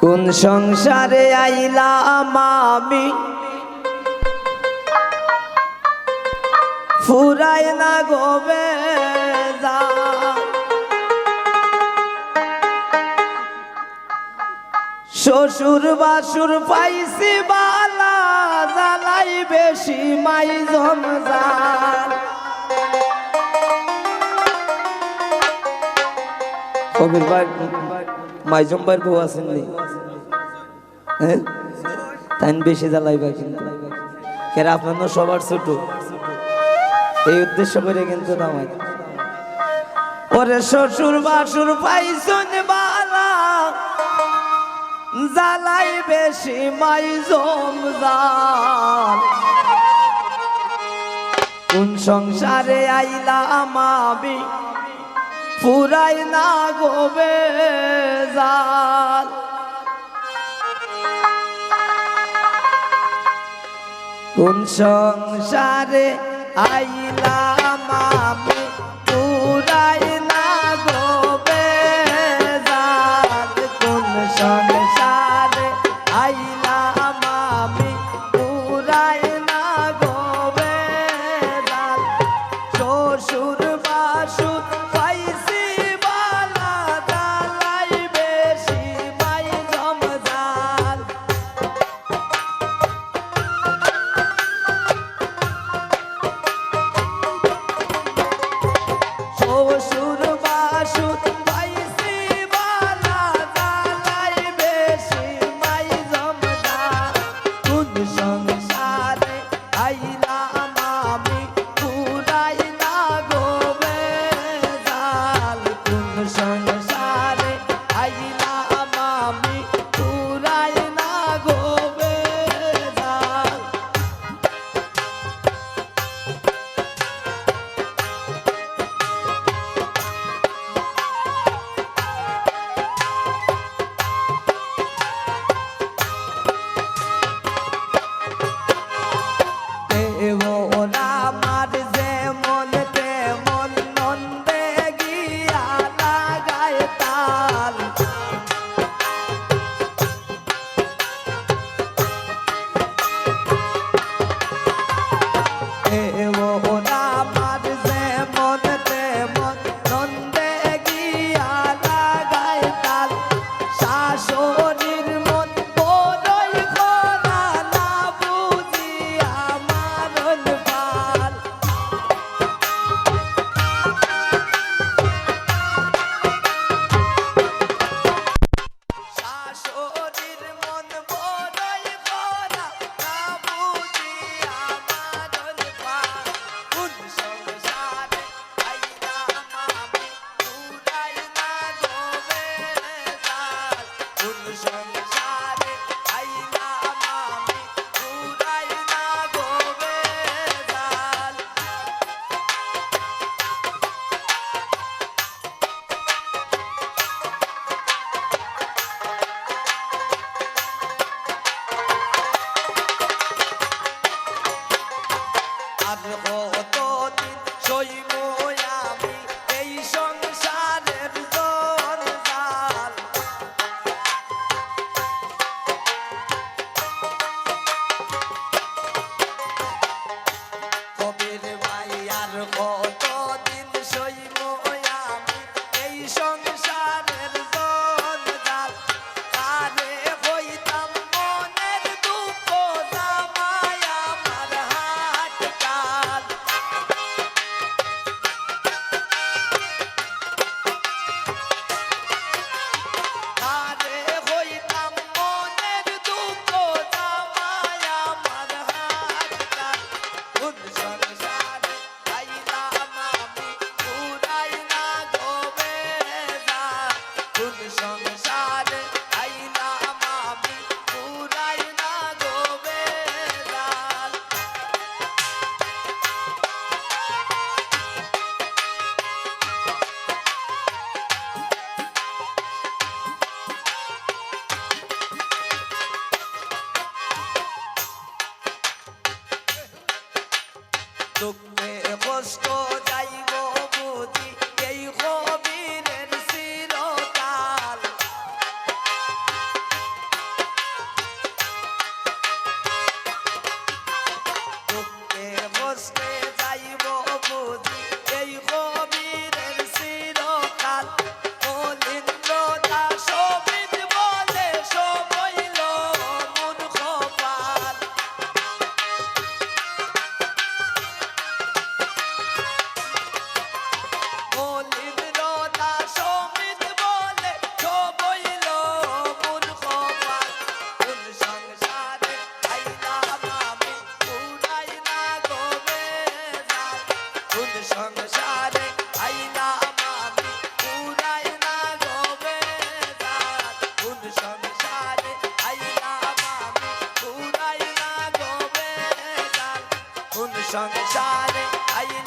কোন সংসারে আইলাম আমি? ফুরাই না গোবে শ্বশুর বাসুর পাইছি বালা জালাই বেশি মাই জমজান কবির ভাই, মাইজম বউ আছেন হ্যাঁ তাই বেশি জ্বালাই ভাই কিন্তু। কেন আপনার সবার ছোট? এই উদ্দেশ্য করে কিন্তু নামাই। ওরে শ্বশুর বাসুর ভাই বালা, জ্বালাই বেশি মাইজম কোন সংসারে আইলা মাবি ফুরাই না গোবে কোন সংসারে আইলাম আমি পুরাই القرآن তোর সংসারে আইনা মামি পুরাই না গোবে কোন সংসারে আইনা মামি পুরাই না গোবে কোন সংসারে আইনা